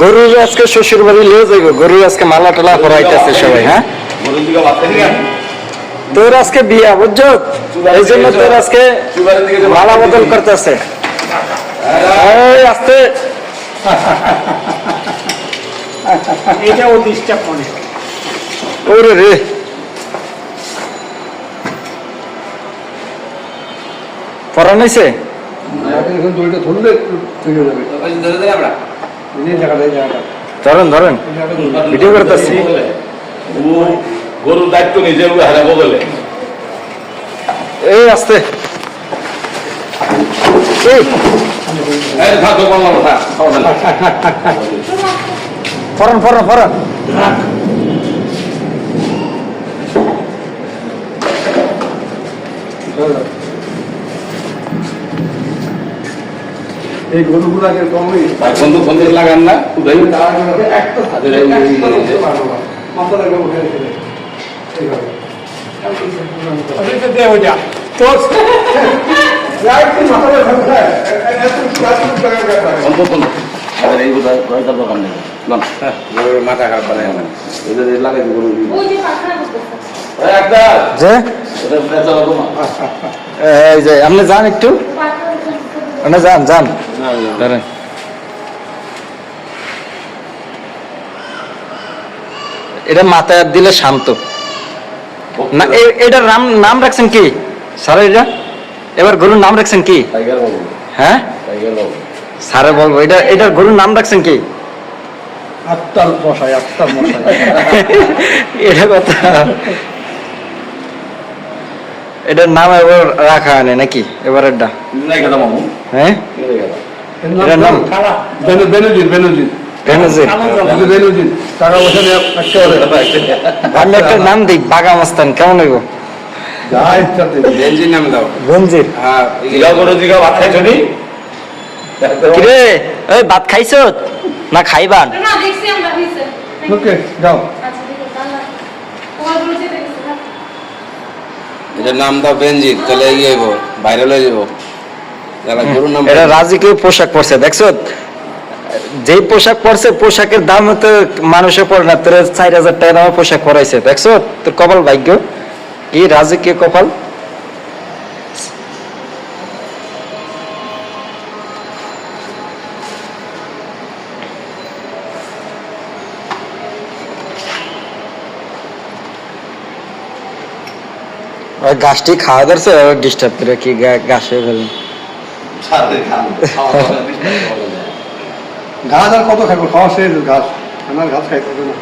গরু আজকে শ্বশুর বাড়ি লিয়ে যাইব গরু আজকে মালা টালা করাইতেছে সবাই হ্যাঁ? গরুর তোর আজকে বিয়া বুঝছ? এই জন্য তোর আজকে মালা বদল করতেছে। এই আস্তে। এটাও ডিস্টার্ব করে ওরে রে। পড়া নাইছে ধরে ধরে আমরা। ধরেন ধরেন। ভিডিও করতেছি ও গরুর দায়িত্ব নিজে হারা বদলে এই আস্তে। ফরন ফরন ফরন। এই গরুগুলাকে কমই। বন্ধু বন্ধু লাগান না উদয় একটা। মাথা লাগবে একটু মাথা খারাপ বানায় না লাগাই এই একটা যে আপনি যান একটু। আপনি যান যান। ধরেন এটা মাথায় দিলে শান্ত। না এ- এটার নাম নাম রাখছেন কি? স্যার এটা? এবার গরুর নাম রাখছেন কি? হ্যাঁ? স্যারে বলব এটা এটার গরুর নাম রাখছেন কি? আত্মার মশাই আত্মার মশাই। এটা কথা। এটার নাম এবার রাখা হয়নি নাকি? কথা মামু। হ্যাঁ? এটার নাম খালা বেনু- বেনুজিন বেনুজিন বেনজির টাকা পয়সা নিয়ে আমি একটা নাম দিই বাগা মস্তান কেমন হইব? নাম দাও। রঞ্জিত হ্যাঁ ভাত খাইছো নি? কিরে ওই ভাত খাইছ? না খাইবান না দেখছি আমরা ওকে যাও। আচ্ছা এটার নাম দাও বেনজিৎ তাহলে ইয়ে ভাইরাল হয়ে যাব। এটা রাজকীয় পোশাক পরছে দেখছ? যেই পোশাক পরছে পোশাকের দাম তো মানুষে পড়ে না তোর চার হাজার টাকা দামে পোশাক পরাইছে দেখছ? তোর কপাল ভাগ্য? কি রাজকীয় কপাল? ওই গাছটি খাওয়া দাচ্ছে ডিস্টার্ব করে কি গা- ঘাসে ফেলেন ঘাস আর কত খাইবো খাওয়া শেষ ঘাস আমার ঘাস খাইতে হবে না।